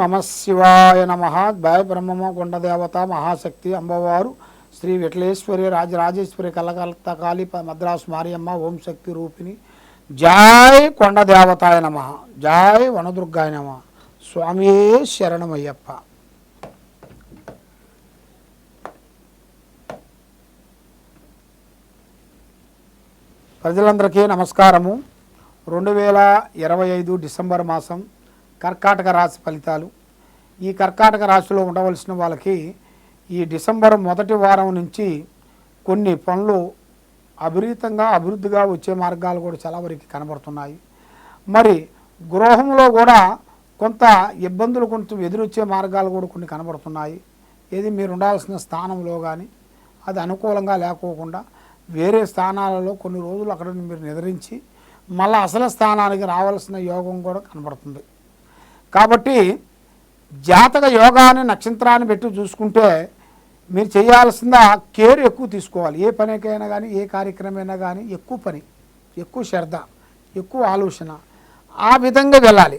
నమ శివాయ నమ. ద్వయ బ్రహ్మమ కొండదేవత మహాశక్తి అమ్మవారు శ్రీ విఠలేశ్వరి రాజరాజేశ్వరి కలకలత కాళి మద్రాసు మారియమ్మ ఓం శక్తి రూపిణి. జాయ్ కొండదేవతాయ నమ. జాయ్ వనదుర్గాయ నమ. స్వామియే శరణమయ్యప్ప. ప్రజలందరికీ నమస్కారము. రెండు వేల ఇరవై ఐదు డిసెంబర్ మాసం కర్కాటక రాశి ఫలితాలు. ఈ కర్కాటక రాశిలో ఉండవలసిన వాళ్ళకి ఈ డిసెంబర్ మొదటి వారం నుంచి కొన్ని పనులు అభిరీతంగా అభివృద్ధిగా వచ్చే మార్గాలు కూడా చాలా వరకు కనబడుతున్నాయి. మరి గృహంలో కూడా కొంత ఇబ్బందులు కొంచెం ఎదురొచ్చే మార్గాలు కూడా కొన్ని కనబడుతున్నాయి. ఏది మీరు ఉండాల్సిన స్థానంలో కానీ అది అనుకూలంగా లేకోకుండా వేరే స్థానాలలో కొన్ని రోజులు అక్కడ మీరు నిద్రించి మళ్ళీ అసలు స్థానానికి రావాల్సిన యోగం కూడా కనబడుతుంది. కాబట్టి జాతక యోగాన్ని నక్షత్రాన్ని పెట్టి చూసుకుంటే మీరు చేయాల్సిందా కేర్ ఎక్కువ తీసుకోవాలి. ఏ పనికైనా కానీ ఏ కార్యక్రమైనా కానీ ఎక్కువ పని ఎక్కువ శ్రద్ధ ఎక్కువ ఆలోచన ఆ విధంగా వెళ్ళాలి.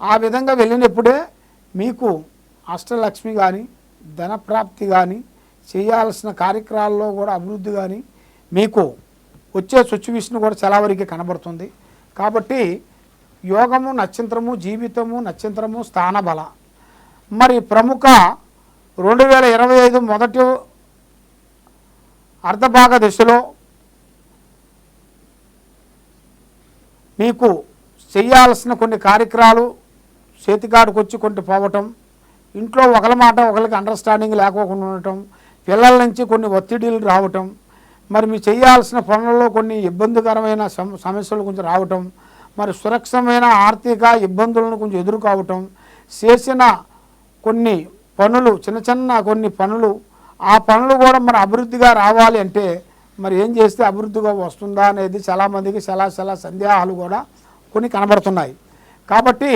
ఆ విధంగా వెళ్ళినప్పుడే మీకు అష్టలక్ష్మి కానీ ధనప్రాప్తి కానీ చేయాల్సిన కార్యక్రమాల్లో కూడా అభివృద్ధి కానీ మీకు వచ్చే సిచ్యువేషన్ కూడా చాలా వరకు కనబడుతుంది. కాబట్టి యోగము నక్షత్రము జీవితము నక్షత్రము స్థానబల. మరి ప్రముఖ రెండు వేల ఇరవై ఐదు మొదటి అర్ధభాగ దశలో మీకు చేయాల్సిన కొన్ని కార్యక్రమాలు చేతికాడికి వచ్చి కొన్ని పోవటం ఇంట్లో ఒకరి మాట ఒకరికి అండర్స్టాండింగ్ లేకోకుండా ఉండటం పిల్లల నుంచి కొన్ని ఒత్తిడిలు రావటం మరి మీరు చేయాల్సిన పనులలో కొన్ని ఇబ్బందికరమైన సమ- సమస్యలు కొంచెం రావటం మరి సురక్షమైన ఆర్థిక ఇబ్బందులను కొంచెం ఎదుర్కోవటం చేసిన కొన్ని పనులు చిన్న చిన్న కొన్ని పనులు ఆ పనులు కూడా మరి అభివృద్ధిగా రావాలి అంటే మరి ఏం చేస్తే అభివృద్ధిగా వస్తుందా అనేది చాలామందికి చాలా చాలా సందేహాలు కూడా కొన్ని కనబడుతున్నాయి. కాబట్టి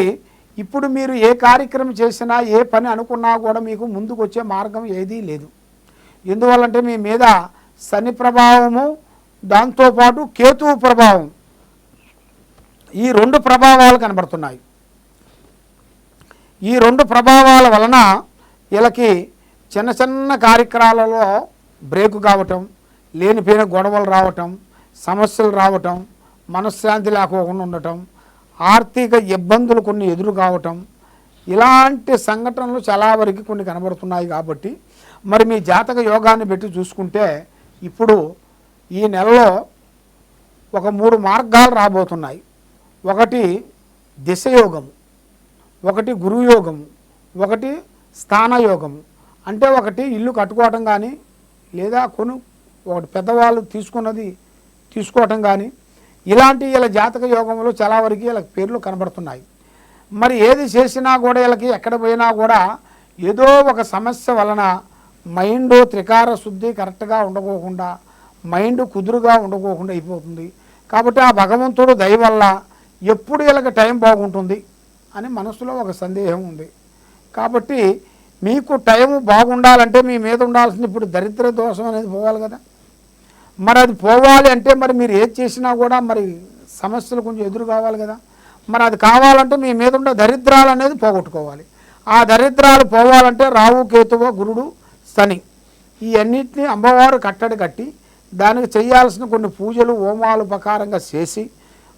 ఇప్పుడు మీరు ఏ కార్యక్రమం చేసినా ఏ పని అనుకున్నా కూడా మీకు ముందుకు వచ్చే మార్గం ఏదీ లేదు. ఎందువల్లంటే మీ మీద శని ప్రభావము దాంతోపాటు కేతువు ప్రభావం ఈ రెండు ప్రభావాలు కనబడుతున్నాయి. ఈ రెండు ప్రభావాల వలన వీళ్ళకి చిన్న చిన్న కార్యక్రమాలలో బ్రేక్ కావటం లేనిపోయిన గొడవలు రావటం సమస్యలు రావటం మనశ్శాంతి లేకోకుండా ఉండటం ఆర్థిక ఇబ్బందులు కొన్ని ఎదురు కావటం ఇలాంటి సంఘటనలు చాలా వరకు కొన్ని కనబడుతున్నాయి కాబట్టి మరి మీ జాతక యోగాన్ని పెట్టి చూసుకుంటే ఇప్పుడు ఈ నెలలో ఒక మూడు మార్గాలు రాబోతున్నాయి. ఒకటి దిశయోగము ఒకటి గురుయోగము ఒకటి స్థానయోగము. అంటే ఒకటి ఇల్లు కట్టుకోవటం కానీ లేదా కొను ఒకటి పెద్దవాళ్ళు తీసుకున్నది తీసుకోవటం కానీ ఇలాంటి వీళ్ళ జాతక యోగంలో చాలా వరకు వీళ్ళకి పేర్లు కనబడుతున్నాయి. మరి ఏది చేసినా కూడా వీళ్ళకి ఎక్కడ పోయినా కూడా ఏదో ఒక సమస్య వలన మైండ్ త్రికార శుద్ధి కరెక్ట్గా ఉండకోకుండా మైండ్ కుదురుగా ఉండకోకుండా అయిపోతుంది. కాబట్టి ఆ భగవంతుడు దయ వల్ల ఎప్పుడు ఇలాగ టైం బాగుంటుంది అని మనసులో ఒక సందేహం ఉంది. కాబట్టి మీకు టైం బాగుండాలంటే మీ మీద ఉండాల్సిన ఇప్పుడు దరిద్ర దోషం అనేది పోవాలి కదా. మరి అది పోవాలి అంటే మరి మీరు ఏది చేసినా కూడా మరి సమస్యలు కొంచెం ఎదురు కావాలి కదా. మరి అది కావాలంటే మీ మీద ఉండే దరిద్రాలు అనేది పోగొట్టుకోవాలి. ఆ దరిద్రాలు పోవాలంటే రావు కేతువ గురుడు శని ఈ అన్నింటినీ అమ్మవారు కట్టడి కట్టి దానికి చేయాల్సిన కొన్ని పూజలు హోమాలు ప్రకారంగా చేసి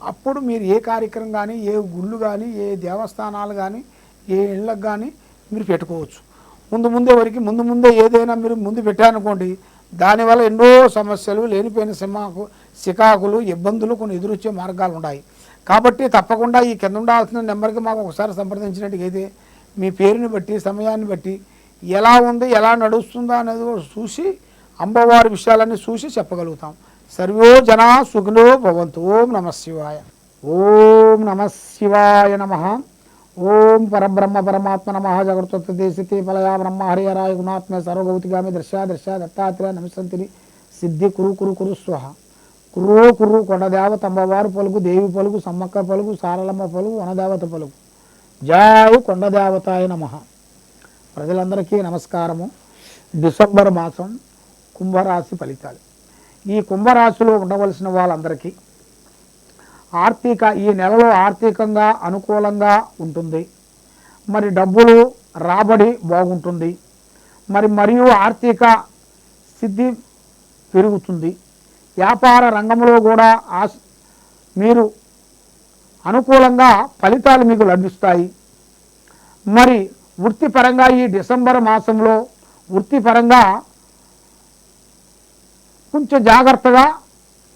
అప్పుడు మీరు ఏ కార్యక్రమం కానీ ఏ గుళ్ళు కానీ ఏ దేవస్థానాలు కానీ ఏ ఇళ్ళకు కానీ మీరు పెట్టుకోవచ్చు. ముందు ముందే వరకు ముందు ముందే ఏదైనా మీరు ముందు పెట్టారనుకోండి దానివల్ల ఎన్నో సమస్యలు లేనిపోయిన సిమాకు సికాకులు ఇబ్బందులు కొన్ని ఎదురొచ్చే మార్గాలు ఉన్నాయి కాబట్టి తప్పకుండా ఈ కింద ఉండాల్సిన నెంబర్కి మాకు ఒకసారి సంప్రదించినట్టుగా అయితే మీ పేరుని బట్టి సమయాన్ని బట్టి ఎలా ఉంది ఎలా నడుస్తుందా అనేది చూసి అమ్మవారి విషయాలన్నీ చూసి చెప్పగలుగుతాం. సర్వో జనా సుఖినో భవంతు ఓం నమ శివాయ. ఓం నమ శివాయ నమ. ఓం పరబ్రహ్మ పరమాత్మ నమ. జగత్వ దేశితి ఫలయా బ్రహ్మ హరిహరాయ గుణాత్మ సర్వభౌతిగామి దృశ్య దృశ్య దత్తాత్రేయ నమస్తంతిని సిద్ధి కురు కురు కురు స్వహ. కురో కురు కొండదేవత అమ్మవారు పలుకు దేవి పలుకు సమ్మక్క పలుకు సారలమ్మ పలుకు వనదేవత పలుకు. జయ కొండదేవతాయ నమ. ప్రజలందరికీ నమస్కారము. డిసెంబర్ మాసం కుంభరాశి ఫలితాలు. ఈ కుంభరాశిలో ఉండవలసిన వాళ్ళందరికీ ఆర్థిక ఈ నెలలో ఆర్థికంగా అనుకూలంగా ఉంటుంది. మరి డబ్బులు రాబడి బాగుంటుంది. మరి మరియు ఆర్థిక సిద్ధి పెరుగుతుంది. వ్యాపార రంగంలో కూడా ఆస్ మీరు అనుకూలంగా ఫలితాలు మీకు లభిస్తాయి. మరి వృత్తిపరంగా ఈ డిసెంబర్ మాసంలో వృత్తిపరంగా కొంచెం జాగ్రత్తగా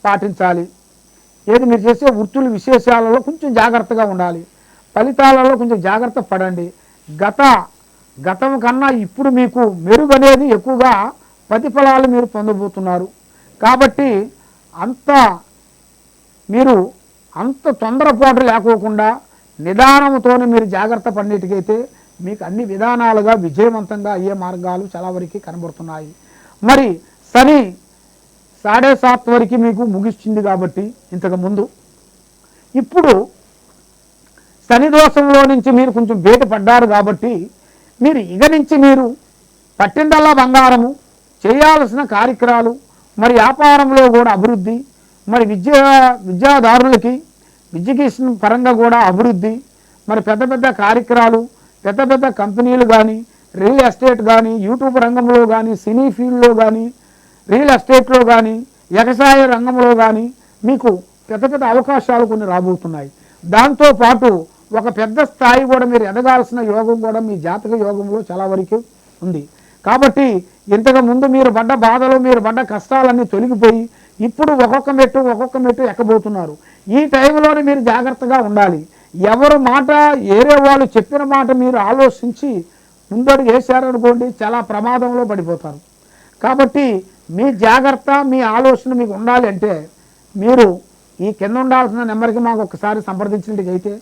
పాటించాలి. ఏది మీరు చేసే వృత్తుల విశేషాలలో కొంచెం జాగ్రత్తగా ఉండాలి. ఫలితాలలో కొంచెం జాగ్రత్త పడండి. గత గతం కన్నా ఇప్పుడు మీకు మెరుగు అనేది ఎక్కువగా ప్రతిఫలాలు మీరు పొందబోతున్నారు. కాబట్టి అంత మీరు అంత తొందరపాటు లేకోకుండా నిదానంతోనే మీరు జాగ్రత్త పడినట్టుకైతే మీకు అన్ని విధానాలుగా విజయవంతంగా అయ్యే మార్గాలు చాలా వరకు కనబడుతున్నాయి. మరి శని సాడే సాత్ వరకు మీకు ముగిస్తుంది కాబట్టి ఇంతకు ముందు. ఇప్పుడు శని దోషంలో నుంచి మీరు కొంచెం బయటపడ్డారు కాబట్టి మీరు ఇక నుంచి మీరు పట్టిందల్లా బంగారము చేయాల్సిన కార్యక్రమాలు మరి వ్యాపారంలో కూడా అభివృద్ధి మరి విద్యా విద్యాదారులకి ఎడ్యుకేషన్ పరంగా కూడా అభివృద్ధి మరి పెద్ద పెద్ద కార్యక్రమాలు పెద్ద పెద్ద కంపెనీలు కానీ రియల్ ఎస్టేట్ కానీ యూట్యూబ్ రంగంలో కానీ సినీ ఫీల్డ్లో కానీ రియల్ ఎస్టేట్లో కానీ వ్యవసాయ రంగంలో కానీ మీకు పెద్ద పెద్ద అవకాశాలు కొన్ని రాబోతున్నాయి. దాంతోపాటు ఒక పెద్ద స్థాయి కూడా మీరు ఎదగాల్సిన యోగం కూడా మీ జాతక యోగంలో చాలా వరకు ఉంది. కాబట్టి ఇంతకు ముందు మీరు పడ్డ బాధలు మీరు పడ్డ కష్టాలన్నీ తొలగిపోయి ఇప్పుడు ఒక్కొక్క మెట్టు ఒక్కొక్క మెట్టు ఎక్కబోతున్నారు. ఈ టైంలోనే మీరు జాగ్రత్తగా ఉండాలి. ఎవరు మాట ఏరే వాళ్ళు చెప్పిన మాట మీరు ఆలోచించి ముందడుగు వేశారనుకోండి చాలా ప్రమాదంలో పడిపోతారు. కాబట్టి మీ జాగ్రత్త మీ ఆలోచన మీకు ఉండాలి అంటే మీరు ఈ కింద ఉండాల్సిన నెంబర్కి మాకు ఒకసారి సంప్రదించినట్టుగైతే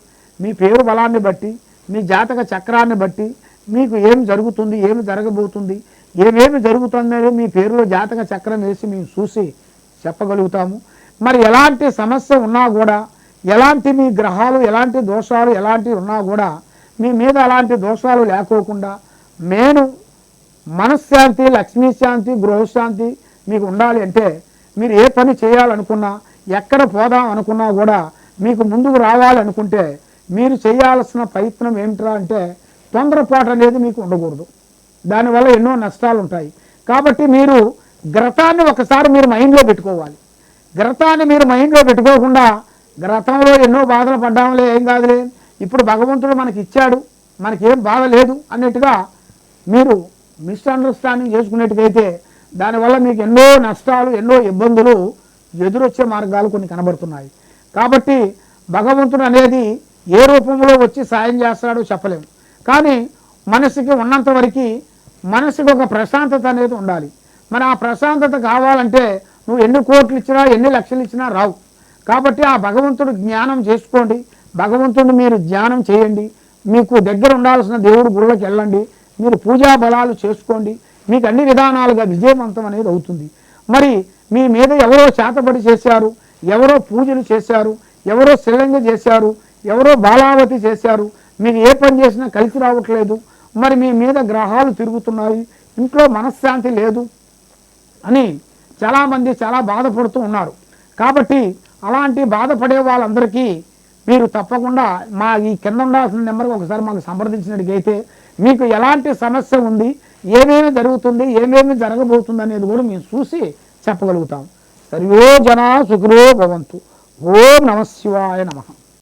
మీ పేరు బలాన్ని బట్టి మీ జాతక చక్రాన్ని బట్టి మీకు ఏం జరుగుతుంది ఏమి జరగబోతుంది ఏమేమి జరుగుతుందనేది మీ పేరులో జాతక చక్రం వేసి మేము చూసి చెప్పగలుగుతాము. మరి ఎలాంటి సమస్య ఉన్నా కూడా ఎలాంటి మీ గ్రహాలు ఎలాంటి దోషాలు ఎలాంటివి ఉన్నా కూడా మీ మీద అలాంటి దోషాలు లేకోకుండా నేను మనశ్శాంతి లక్ష్మీశాంతి గృహశాంతి మీకు ఉండాలి అంటే మీరు ఏ పని చేయాలనుకున్నా ఎక్కడ పోదాం అనుకున్నా కూడా మీకు ముందుకు రావాలనుకుంటే మీరు చేయాల్సిన ప్రయత్నం ఏమిట్రా అంటే తొందరపాటు అనేది మీకు ఉండకూడదు. దానివల్ల ఎన్నో నష్టాలు ఉంటాయి కాబట్టి మీరు గ్రతాన్ని ఒకసారి మీరు మైండ్లో పెట్టుకోవాలి. గ్రతాన్ని మీరు మైండ్లో పెట్టుకోకుండా గ్రతంలో ఎన్నో బాధలు పడ్డాంలే ఏం కాదులే. ఇప్పుడు భగవంతుడు మనకి ఇచ్చాడు మనకేం బాధ లేదు అన్నట్టుగా మీరు మిస్అండర్స్టాండింగ్ చేసుకునేట్టుకైతే దానివల్ల మీకు ఎన్నో నష్టాలు ఎన్నో ఇబ్బందులు ఎదురొచ్చే మార్గాలు కొన్ని కనబడుతున్నాయి. కాబట్టి భగవంతుడు అనేది ఏ రూపంలో వచ్చి సాయం చేస్తాడో చెప్పలేము కానీ మనసుకి ఉన్నంత వరకు మనసుకి ఒక ప్రశాంతత అనేది ఉండాలి. మరి ఆ ప్రశాంతత కావాలంటే నువ్వు ఎన్ని కోట్లు ఇచ్చినా ఎన్ని లక్షలు ఇచ్చినా రావు. కాబట్టి ఆ భగవంతుడు జ్ఞానం చేసుకోండి. భగవంతుడిని మీరు ధ్యానం చేయండి. మీకు దగ్గర ఉండాల్సిన దేవుడు గుళ్ళకి వెళ్ళండి. మీరు పూజా బలాలు చేసుకోండి. మీకు అన్ని విధానాలుగా విజయవంతం అనేది అవుతుంది. మరి మీ మీద ఎవరో చేతబడి చేశారు ఎవరో పూజలు చేశారు ఎవరో శిలంగ చేశారు ఎవరో బాలావతి చేశారు మీకు ఏ పని చేసినా కలిసి రావట్లేదు మరి మీ మీద గ్రహాలు తిరుగుతున్నాయి ఇంట్లో మనశ్శాంతి లేదు అని చాలామంది చాలా బాధపడుతూ ఉన్నారు. కాబట్టి అలాంటి బాధపడే వాళ్ళందరికీ మీరు తప్పకుండా మా ఈ కింద ఉండాల్సిన నెంబర్కి ఒకసారి మాకు సంప్రదించినట్టుగైతే మీకు ఎలాంటి సమస్య ఉంది ఏమేమి జరుగుతుంది ఏమేమి జరగబోతుంది అనేది కూడా మేము చూసి చెప్పగలుగుతాం. సర్వో జనా సుఖరో భవంతు. ఓం నమ నమః.